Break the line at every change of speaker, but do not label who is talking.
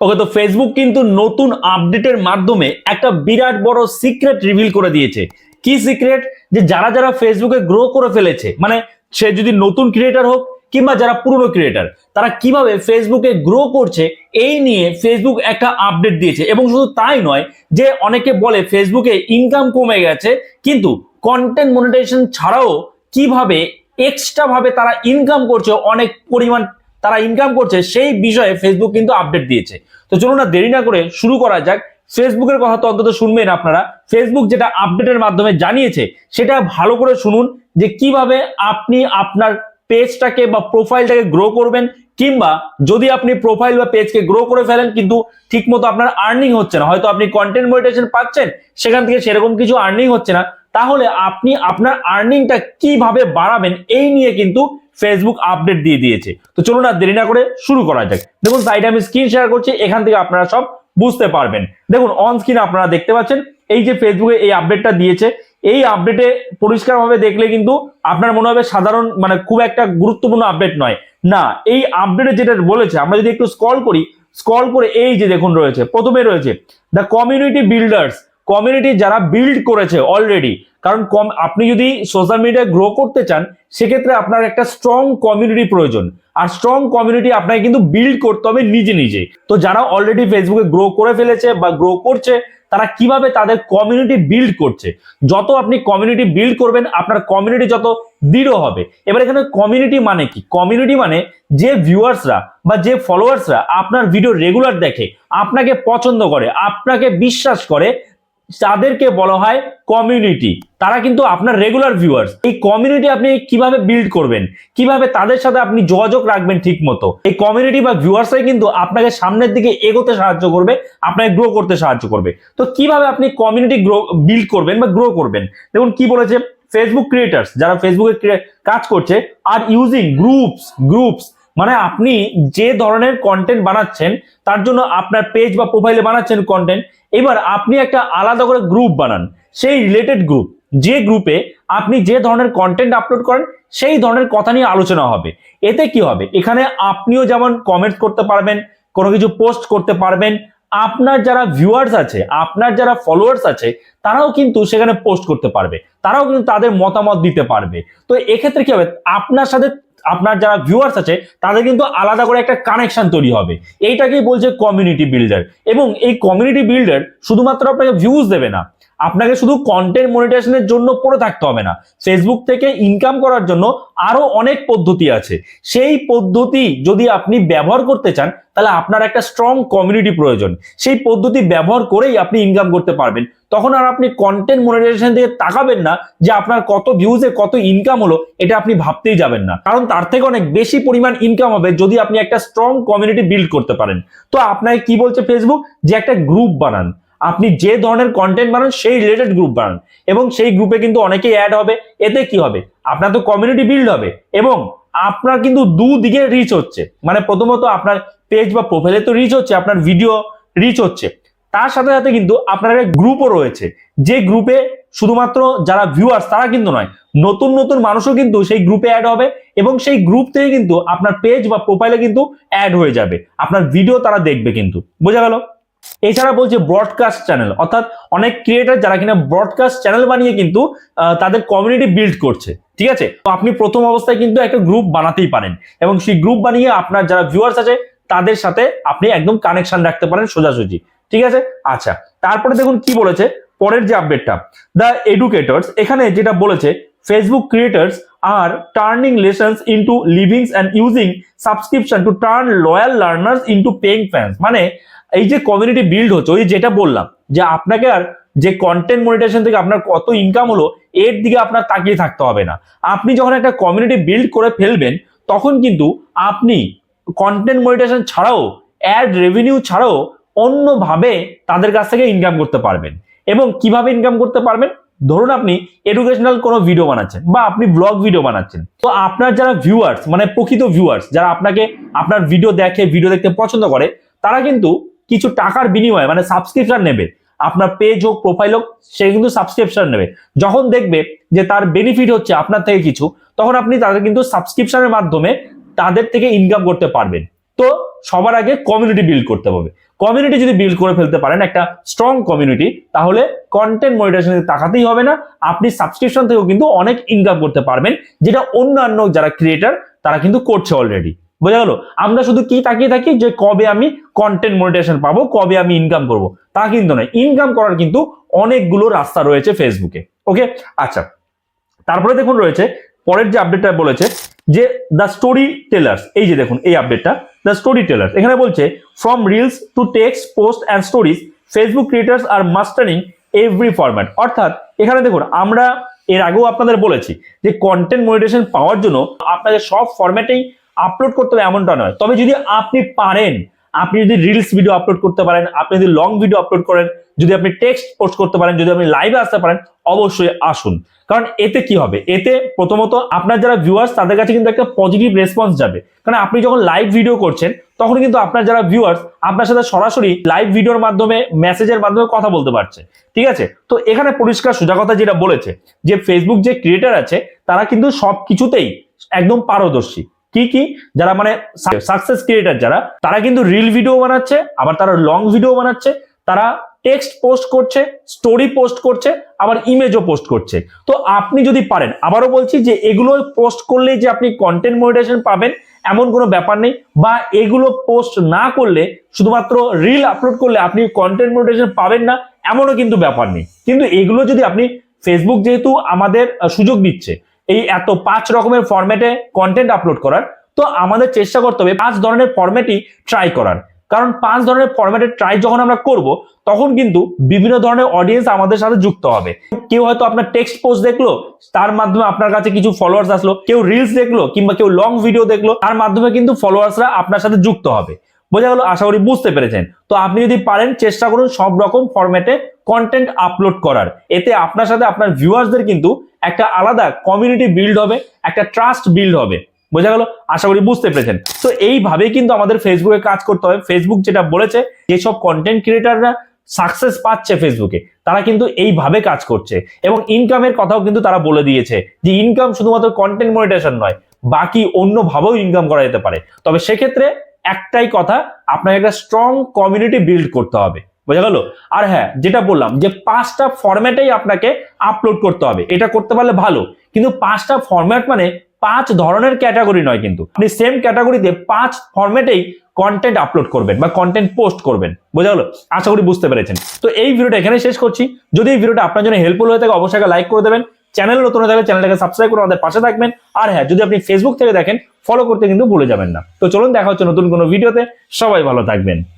ওকে, তো ফেসবুক কিন্তু নতুন আপডেটের মাধ্যমে একটা বিরাট বড় সিক্রেট রিভিল করে দিয়েছে। কি সিক্রেট যে যারা যারা ফেসবুকে গ্রো করে ফেলেছে মানে সে যদি নতুন ক্রিয়েটার হোক কিংবা যারা পুরনো ক্রিয়েটার তারা কীভাবে ফেসবুকে গ্রো করছে, এই নিয়ে ফেসবুক একটা আপডেট দিয়েছে। এবং শুধু তাই নয়, যে অনেকে বলে ফেসবুকে ইনকাম কমে গেছে, কিন্তু কন্টেন্ট মনিটাইজেশন ছাড়াও কীভাবে এক্সট্রা ভাবে তারা ইনকাম করছে, অনেক পরিমাণ তারা ইনকাম করছে, সেই বিষয়ে ফেসবুক কিন্তু আপডেট দিয়েছে। তো চলুন না, দেরি না করে শুরু করা যাক। ফেসবুকের কথা তো অন্তত শুনবেন আপনারা। ফেসবুক যেটা আপডেটের মাধ্যমে জানিয়েছে, সেটা ভালো করে শুনুন যে কীভাবে আপনি আপনার পেজটাকে বা প্রোফাইলটাকে গ্রো করবেন, কিংবা যদি আপনি প্রোফাইল বা পেজকে গ্রো করে ফেলেন, কিন্তু ঠিকমতো আপনার আর্নিং হচ্ছে না। হয়তো আপনি কন্টেন্ট মনিটাইজেশন পাচ্ছেন, সেখান থেকে সেরকম কিছু আর্নিং হচ্ছে না। তাহলে আপনি আপনার আর্নিংটা কীভাবে বাড়াবেন, এই নিয়ে কিন্তু ফেসবুক আপডেট দিয়ে দিয়েছে। তো চলুন আর দেরি না করে শুরু করা যাক। দেখুন সাইডে আমি স্ক্রিন শেয়ার করছি, এখান থেকে আপনারা সব বুঝতে পারবেন। দেখুন অন স্ক্রিন আপনারা দেখতে পাচ্ছেন, এই যে ফেসবুকে এই আপডেটটা দিয়েছে, এই আপডেটে পরিষ্কারভাবে দেখলে কিন্তু আপনার মনে হবে সাধারণ মানে খুব একটা গুরুত্বপূর্ণ আপডেট নয়। না, এই আপডেটে যেটা বলেছে, আমরা যদি একটু স্কল করি স্ক্রল করে এই যে দেখুন রয়েছে, প্রথমে রয়েছে দ্য কমিউনিটি বিল্ডার্স কমিউনিটি যারা বিল্ড করেছে অলরেডি কারণ কম, আপনি যদি সোশ্যাল মিডিয়ায় গ্রো করতে চান, সেক্ষেত্রে আপনার একটা স্ট্রং কমিউনিটি প্রয়োজন। আর স্ট্রং কমিউনিটি আপনাকে কিন্তু বিল্ড করতে হবে নিজে নিজে। তো যারা অলরেডি ফেসবুকে গ্রো করে ফেলেছে বা গ্রো করছে, তারা কীভাবে তাদের কমিউনিটি বিল্ড করছে? যত আপনি কমিউনিটি বিল্ড করবেন, আপনার কমিউনিটি যত দৃঢ় হবে। এবার এখানে কমিউনিটি মানে কি? কমিউনিটি মানে যে ভিউয়ার্সরা বা যে ফলোয়ার্সরা আপনার ভিডিও রেগুলার দেখে, আপনাকে পছন্দ করে, আপনাকে বিশ্বাস করে তাদেরকে বলা হয় কমিউনিটি তারা কিন্তু আপনার রেগুলার ভিউয়ার্স এই কমিউনিটি আপনি কীভাবে বিল্ড করবেন? কীভাবে তাদের সাথে আপনি যোগাযোগ রাখবেন ঠিক মতো এই কমিউনিটি বা ভিউয়ার্সরাই কিন্তু আপনাকে সামনের দিকে এগোতে সাহায্য করবে, আপনাকে গ্রো করতে সাহায্য করবে। তো কীভাবে আপনি কমিউনিটি গ্রো বিল্ড করবেন বা গ্রো করবেন? দেখুন কি বলেছে ফেসবুক ক্রিয়েটার্স যারা ফেসবুকে কাজ করছে আর ইউজিং গ্রুপস গ্রুপস মানে আপনি যে ধরনের কন্টেন্ট বানাচ্ছেন, তার জন্য আপনার পেজ বা প্রোফাইলে বানাচ্ছেন কন্টেন্ট এবার আপনি একটা আলাদা করে গ্রুপ বানান। সেই রিলেটেড গ্রুপ যে গ্রুপে আপনি যে ধরনের কন্টেন্ট আপলোড করেন, সেই ধরনের কথা নিয়ে আলোচনা হবে। এতে কি হবে? এখানে আপনিও যেমন কমেন্ট করতে পারবেন, কোনো কিছু পোস্ট করতে পারবেন, আপনার যারা ভিউয়ার্স আছে, আপনার যারা ফলোয়ার্স আছে, তারাও কিন্তু সেখানে পোস্ট করতে পারবে। তারাও কিন্তু তাদের মতামত দিতে পারবে। তো এক্ষেত্রে কি হবে? আপনার সাথে আপনার যারা ভিউয়ার্স আছে, তাদের কিন্তু আলাদা করে একটা কানেকশন তৈরি হবে। এইটাকেই বলছে কমিউনিটি বিল্ডার এবং এই কমিউনিটি বিল্ডার শুধুমাত্র আপনাকে ভিউজ দেবে না আপনাকে শুধু কন্টেন্ট মনিটাইজেশনের জন্য পড়ে থাকতে হবে না। ফেসবুক থেকে ইনকাম করার জন্য আরও অনেক পদ্ধতি আছে। সেই পদ্ধতি যদি আপনি ব্যবহার করতে চান, তাহলে আপনার একটা স্ট্রং কমিউনিটি প্রয়োজন। সেই পদ্ধতি ব্যবহার করেই আপনি ইনকাম করতে পারবেন। তখন আর আপনি কন্টেন্ট মনিটাইজেশন থেকে তাকাবেন না যে আপনার কত ভিউজে কত ইনকাম হলো, এটা আপনি ভাবতেই যাবেন না। কারণ তার থেকে অনেক বেশি পরিমাণ ইনকাম হবে যদি আপনি একটা স্ট্রং কমিউনিটি বিল্ড করতে পারেন। তো আপনাকে কি বলছে ফেসবুক যে একটা গ্রুপ বানান। আপনি যে ধরনের কন্টেন্ট বানান, সেই রিলেটেড গ্রুপ বানান। এবং সেই গ্রুপে কিন্তু অনেকেই অ্যাড হবে। এতে কি হবে? আপনার তো কমিউনিটি বিল্ড হবে। এবং আপনার কিন্তু দুদিকে রিচ হচ্ছে। মানে প্রথমত আপনার পেজ বা প্রোফাইলে তো রিচ হচ্ছে, আপনার ভিডিও রিচ হচ্ছে। তার সাথে সাথে কিন্তু আপনার একটা গ্রুপও রয়েছে। যে গ্রুপে শুধুমাত্র যারা ভিউয়ার্স তারা কিন্তু নয়, নতুন নতুন মানুষও কিন্তু সেই গ্রুপে অ্যাড হবে। এবং সেই গ্রুপ থেকে কিন্তু আপনার পেজ বা প্রোফাইলে কিন্তু অ্যাড হয়ে যাবে। আপনার ভিডিও তারা দেখবে কিন্তু। বোঝা গেল? এছাড়া বলছে ব্রডকাস্ট চ্যানেল অর্থাৎ অনেক ক্রিয়েটার যারা কিনা ব্রডকাস্ট চ্যানেল বানিয়ে কিন্তু তাদের কমিউনিটি বিল্ড করছে, ঠিক আছে? তো আপনি প্রথম অবস্থায় কিন্তু একটা গ্রুপ বানাতেই পারেন এবং সেই গ্রুপ বানিয়ে আপনার যারা ভিউয়ার্স আছে, তাদের সাথে আপনি একদম কানেকশন রাখতে পারেন সোজাসুজি, ঠিক আছে? আচ্ছা তারপরে দেখুন কি বলেছে, পরের যে আপডেটটা দ্য এডুকেটর্স এখানে যেটা বলেছে Facebook creators R turning lessons into livings and using subscription to turn loyal learners into paying fans মানে এই যে কমিউনিটি বিল্ড হচ্ছে, ওই যেটা বললাম, যে আপনাকে আর যে কন্টেন্ট মনিটাইজেশন থেকে আপনার কত ইনকাম হলো, এর দিকে আপনার তাকিয়ে থাকতে হবে না। আপনি যখন একটা কমিউনিটি বিল্ড করে ফেলবেন, তখন কিন্তু আপনি কন্টেন্ট মনিটাইজেশন ছাড়াও অ্যাড রেভিনিউ ছাড়াও অন্যভাবে তাদের কাছ থেকে ইনকাম করতে পারবেন। এবং কীভাবে ইনকাম করতে পারবেন? ধরুন আপনি এডুকেশনাল কোনো ভিডিও বানাচ্ছেন বা আপনি ব্লগ ভিডিও বানাচ্ছেন। তো আপনার যারা ভিউয়ার্স মানে প্রকৃত ভিউয়ার্স যারা আপনাকে আপনার ভিডিও দেখে ভিডিও দেখতে পছন্দ করে, তারা কিন্তু কিছু টাকার বিনিময়ে মানে সাবস্ক্রিপশন নেবে। আপনার পেজ হোক প্রোফাইল হোক, সে কিন্তু সাবস্ক্রিপশন নেবে। যখন দেখবে যে তার বেনিফিট হচ্ছে আপনার থেকে কিছু, তখন আপনি তাদের কিন্তু সাবস্ক্রিপশনের মাধ্যমে তাদের থেকে ইনকাম করতে পারবেন। তো সবার আগে কমিউনিটি বিল্ড করতে হবে। কমিউনিটি যদি বিল্ড করে ফেলতে পারেন, একটা স্ট্রং কমিউনিটি তাহলে কন্টেন্ট মনিটাইজেশনে তাকাতেই হবে না। আপনি সাবস্ক্রিপশন থেকেও কিন্তু অনেক ইনকাম করতে পারবেন, যেটা অন্যান্য যারা ক্রিয়েটার তারা কিন্তু করছে অলরেডি বোঝা গেল? আমরা শুধু কি তাকিয়ে থাকি যে কবে আমি কন্টেন্ট মনিটাইজেশন পাবো, কবে আমি ইনকাম করব? তা কিন্তু নয়। ইনকাম করার কিন্তু অনেকগুলো রাস্তা রয়েছে ফেসবুকে ওকে আচ্ছা। তারপরে দেখুন রয়েছে, পরের যে আপডেটটা বলেছে, যে দ্য স্টোরি টেলার্স এই যে দেখুন, এই আপডেটটা দ্য স্টোরি টেলার এখানে বলছে from reels to text post and stories Facebook creators R mastering every format অর্থাৎ, এখানে দেখুন, আমরা এর আগেও আপনাদের বলেছি যে কন্টেন্ট মনিটেশন পাওয়ার জন্য আপনাদের সব ফরম্যাটেই আপলোড করতে হবে, এমনটা নয়। তবে যদি আপনি পারেন, আপনি যদি রিলস ভিডিও আপলোড করতে পারেন, আপনি যদি লং ভিডিও আপলোড করেন, যদি আপনি টেক্সট পোস্ট করতে পারেন, যদি আপনি লাইভে আসতে পারেন, অবশ্যই আসুন। কারণ এতে কি হবে? এতে প্রথমত আপনার যারা ভিউয়ার্স তাদের কাছে কিন্তু একটা পজিটিভ রেসপন্স যাবে। কারণ আপনি যখন লাইভ ভিডিও করছেন, তখন কিন্তু আপনার যারা ভিউয়ার্স আপনার সাথে সরাসরি লাইভ ভিডিওর মাধ্যমে মেসেজের মাধ্যমে কথা বলতে পারছে। ঠিক আছে? তো এখানে পরিষ্কার সোজা কথা যেটা বলেছে, যে ফেসবুক যে ক্রিয়েটার আছে, তারা কিন্তু সব কিছুতেই একদম পারদর্শী। কি কি? যারা মানে সাকসেস ক্রিয়েটার যারা, তারা কিন্তু রিল ভিডিও বানাচ্ছে, আবার তারা লং ভিডিও বানাচ্ছে, তারা টেক্সট পোস্ট করছে, স্টোরি পোস্ট করছে, আবার ইমেজও পোস্ট করছে। তো আপনি যদি পারেন, আবারও বলছি যে এগুলো পোস্ট করলেই যে আপনি কন্টেন্ট মনিটাইজেশন পাবেন, এমন কোনো ব্যাপার নেই। বা এগুলো পোস্ট না করলে, শুধুমাত্র রিল আপলোড করলে আপনি কন্টেন্ট মনিটাইজেশন পাবেন না, এমনও কিন্তু ব্যাপার নেই। কিন্তু এগুলো যদি আপনি ফেসবুক যেহেতু আমাদের সুযোগ দিচ্ছে, এই এত পাঁচ রকমের ফরম্যাটে কন্টেন্ট আপলোড করার, তো আমাদের চেষ্টা করতে হবে পাঁচ ধরনের ফরম্যাটই ট্রাই করার। কারণ পাঁচ ধরনের ফরম্যাটে ট্রাই যখন আমরা করব, তখন কিন্তু বিভিন্ন ধরনের অডিয়েন্স আমাদের সাথে যুক্ত হবে। কেউ হয়তো আপনার টেক্সট পোস্ট দেখল, তার মাধ্যমে আপনার কাছে কিছু ফলোয়ার্স আসলো, কেউ রিলস দেখল, কিংবা কেউ লং ভিডিও দেখল, তার মাধ্যমে কিন্তু ফলোয়ার্সরা আপনার সাথে যুক্ত হবে। বোঝা গেল? আশা করি বুঝতে পেরেছেন। তো আপনি যদি পারেন, চেষ্টা করুন সব রকম ফরম্যাটে কন্টেন্ট আপলোড করার। এতে আপনার সাথে আপনার ভিউয়ার্সদের কিন্তু একটা আলাদা কমিউনিটি বিল্ড হবে, একটা ট্রাস্ট বিল্ড হবে। বোঝা গেল? আশা করি বুঝতে পেরেছেন। তো এইভাবেই কিন্তু আমাদের ফেসবুকে কাজ করতে হবে। ফেসবুক যেটা বলেছে, যেসব কন্টেন্ট ক্রিয়েটাররা সাকসেস পাচ্ছে ফেসবুকে তারা কিন্তু এইভাবে কাজ করছে। এবং ইনকামের কথাও কিন্তু তারা বলে দিয়েছে যে ইনকাম শুধুমাত্র কন্টেন্ট মনিটেশন নয়, বাকি অন্য ভাবেও ইনকাম করা যেতে পারে। তবে সেক্ষেত্রে একটাই কথা, আপনাকে একটা স্ট্রং কমিউনিটি বিল্ড করতে হবে। বোঝা গেল? আর হ্যাঁ যেটা বললাম যে পাঁচটা ফরম্যাটেই আপনাকে আপলোড করতে হবে। এটা করতে পারলে ভালো, কিন্তু পাঁচটা ফরম্যাট মানে পাঁচ ধরনের ক্যাটাগরি নয় কিন্তু। আপনি সেম ক্যাটাগরিতে পাঁচ ফরম্যাটেই কন্টেন্ট আপলোড করবেন বা কন্টেন্ট পোস্ট করবেন। বোঝা গেল? আশা করি বুঝতে পেরেছেন। তো এই ভিডিওটা এখানে শেষ করছি। যদি এই ভিডিওটা আপনার জন্য হেল্পফুল হয়ে থাকে, অবশ্যই লাইক করে দেবেন। চ্যানেল নতুন হয়ে থাকলে চ্যানেলটাকে সাবস্ক্রাইব করে আমাদের পাশে থাকবেন। আর হ্যাঁ যদি আপনি ফেসবুক থেকে দেখেন ফলো করতে কিন্তু ভুলে যাবেন না। তো চলুন, দেখা হচ্ছে নতুন কোনো ভিডিওতে সবাই ভালো থাকবেন।